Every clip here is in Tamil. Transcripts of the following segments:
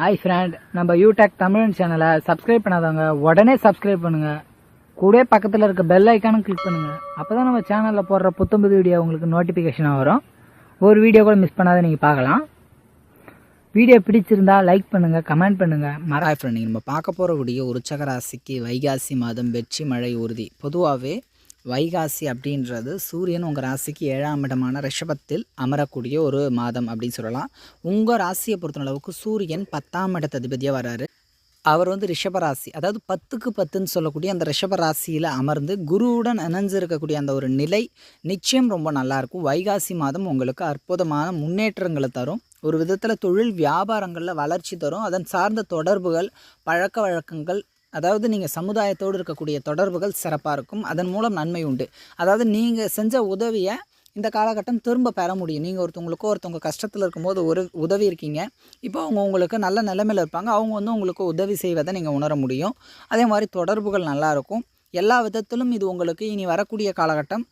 ஹாய் ஃப்ரெண்ட் நம்ம யூடெக் தமிழ் சேனலை சப்ஸ்கிரைப் பண்ணாதவங்க உடனே சப்ஸ்கிரைப் பண்ணுங்க. கூட பக்கத்தில் இருக்க பெல் ஐக்கானும் கிளிக் பண்ணுங்க. அப்பதான் நம்ம சேனலில் போடுற புத்தம்புது வீடியோ உங்களுக்கு நோட்டிஃபிகேஷனாக வரும். ஒரு வீடியோ கூட மிஸ் பண்ணாத நீங்கள் பார்க்கலாம். வீடியோ பிடிச்சிருந்தா லைக் பண்ணுங்க கமெண்ட் பண்ணுங்க. மறா ஹாய் ஃப்ரெண்ட் நம்ம பார்க்க போகிற வீடியோ உச்சகராசிக்கு வைகாசி மாதம் வெற்றி மழை உறுதி. பொதுவாகவே வைகாசி அப்படின்றது சூரியன் உங்கள் ராசிக்கு ஏழாம் இடமான ரிஷபத்தில் அமரக்கூடிய ஒரு மாதம் அப்படின்னு சொல்லலாம். உங்கள் ராசியை பொறுத்தளவுக்கு சூரியன் பத்தாம் இடத்த அதிபதியாக வராரு. அவர் வந்து ரிஷப ராசி. அதாவது பத்துக்கு பத்துன்னு சொல்லக்கூடிய அந்த ரிஷப ராசியில் அமர்ந்து குருவுடன் இணைஞ்சிருக்கக்கூடிய அந்த ஒரு நிலை நிச்சயம் ரொம்ப நல்லாயிருக்கும் வைகாசி மாதம் உங்களுக்கு அற்புதமான முன்னேற்றங்களை தரும். ஒரு விதத்தில் தொழில் வியாபாரங்களில் வளர்ச்சி தரும். அதன் சார்ந்த தொடர்புகள் பழக்க வழக்கங்கள் அதாவது நீங்கள் சமுதாயத்தோடு இருக்கக்கூடிய தொடர்புகள் சிறப்பாக இருக்கும். அதன் மூலம் நன்மை உண்டு. அதாவது நீங்கள் செஞ்ச உதவியை இந்த காலகட்டம் திரும்ப பெற முடியும். நீங்கள் ஒருத்தவங்களுக்கோ ஒருத்தவங்க கஷ்டத்தில் இருக்கும்போது ஒரு உதவி இருக்கீங்க. இப்போ அவங்க உங்களுக்கு நல்ல நிலைமையில் இருப்பாங்க. அவங்க வந்து உங்களுக்கு உதவி செய்வதை நீங்கள் உணர முடியும். அதே மாதிரி தொடர்புகள் நல்லா இருக்கும். எல்லா விதத்திலும் இது உங்களுக்கு இனி வரக்கூடிய காலகட்டம்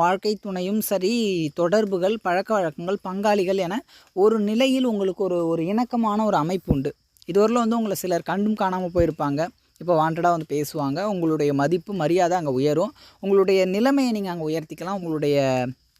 வாழ்க்கை துணையும் சரி தொடர்புகள் பழக்க வழக்கங்கள் பங்காளிகள் என ஒரு நிலையில் உங்களுக்கு ஒரு ஒரு இணக்கமான ஒரு அமைப்பு உண்டு. இதுவரையில் வந்து உங்களை சிலர் கண்டும் காணாமல் போயிருப்பாங்க. இப்போ வாண்டடாக வந்து பேசுவாங்க. உங்களுடைய மதிப்பு மரியாதை அங்கே உயரும். உங்களுடைய நிலைமையை நீங்கள் அங்கே உயர்த்திக்கலாம். உங்களுடைய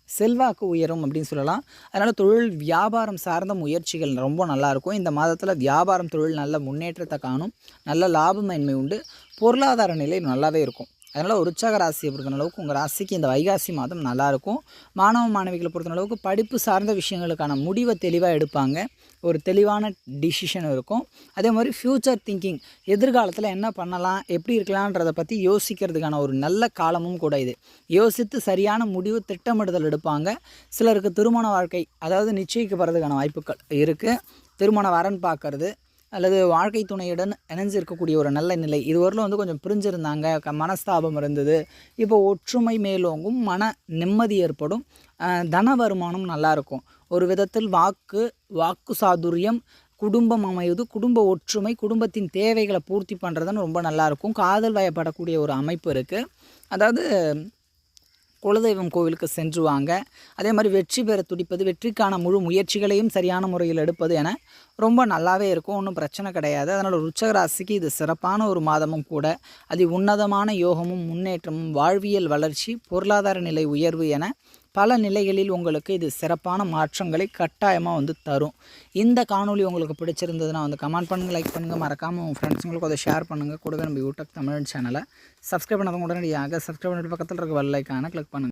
செல்வாக்கு உயரும் அப்படின்னு சொல்லலாம். அதனால் தொழில் வியாபாரம் சார்ந்த முயற்சிகள் ரொம்ப நல்லாயிருக்கும் இந்த மாதத்தில் வியாபாரம் தொழில் நல்ல முன்னேற்றத்தை காணும். நல்ல லாபமேன்மை உண்டு. பொருளாதார நிலை நல்லாவே இருக்கும். அதனால் உற்சாக ராசியை பொறுத்த அளவுக்கு உங்கள் ராசிக்கு இந்த வைகாசி மாதம் நல்லாயிருக்கும். மாணவ மாணவிகளை பொறுத்த அளவுக்கு படிப்பு சார்ந்த விஷயங்களுக்கான முடிவை தெளிவாக எடுப்பாங்க. ஒரு தெளிவான டிசிஷன் இருக்கும். அதே மாதிரி ஃப்யூச்சர் திங்கிங் எதிர்காலத்தில் என்ன பண்ணலாம் எப்படி இருக்கலான்றதை பற்றி யோசிக்கிறதுக்கான ஒரு நல்ல காலமும் கூட இது. யோசித்து சரியான முடிவு திட்டமிடுதல் எடுப்பாங்க. சிலருக்கு திருமண வாழ்க்கை அதாவது நிச்சயிக்கப்படுறதுக்கான வாய்ப்புகள் இருக்குது திருமண வரன் பார்க்கறது அல்லது வாழ்க்கை துணையுடன் இணைஞ்சிருக்கக்கூடிய ஒரு நல்ல நிலை. இதுவரையிலும் வந்து கொஞ்சம் பிரிஞ்சிருந்தாங்க. க மனஸ்தாபம் இருந்தது. இப்போ ஒற்றுமை மேலோங்கும் மன நிம்மதி ஏற்படும். தன வருமானம் நல்லாயிருக்கும் ஒரு விதத்தில் வாக்கு வாக்கு சாதுரியம் குடும்பம் அமைவது குடும்ப ஒற்றுமை குடும்பத்தின் தேவைகளை பூர்த்தி பண்ணுறதுன்னு ரொம்ப நல்லாயிருக்கும் காதல் வயப்படக்கூடிய ஒரு அமைப்பு இருக்குது அதாவது குலதெய்வம் கோவிலுக்கு சென்று வாங்க அதே மாதிரி வெற்றி பெற துடிப்பது வெற்றிக்கான முழு முயற்சிகளையும் சரியான முறையில் எடுப்பது என ரொம்ப நல்லாவே இருக்கும். ஒன்றும் பிரச்சனை கிடையாது. அதனால் ருச்சகராசிக்கு இது சிறப்பான ஒரு மாதமும் கூட. அதி உன்னதமான யோகமும் முன்னேற்றமும் வாழ்வியல் வளர்ச்சி பொருளாதார நிலை உயர்வு என பல நிலைகளில் உங்களுக்கு இது சிறப்பான மாற்றங்களை கட்டாயமாக வந்து தரும். இந்த காணொளி உங்களுக்கு பிடிச்சிருந்ததுன்னா வந்து கமெண்ட் பண்ணுங்கள் லைக் பண்ணுங்கள் மறக்காமல் உங்கள் ஃப்ரெண்ட்ஸுங்களுக்கு அதை ஷேர் பண்ணுங்கள் கூடவே நம்ம யூடியூப் தமிழ் சேனலை சப்ஸ்கிரைப் பண்ணாதவங்க உடனடியாக சப்ஸ்கிரைப் பண்ணிட்டு பக்கத்தில் இருக்க வெள்ளைக்கான கிளிக் பண்ணுங்கள்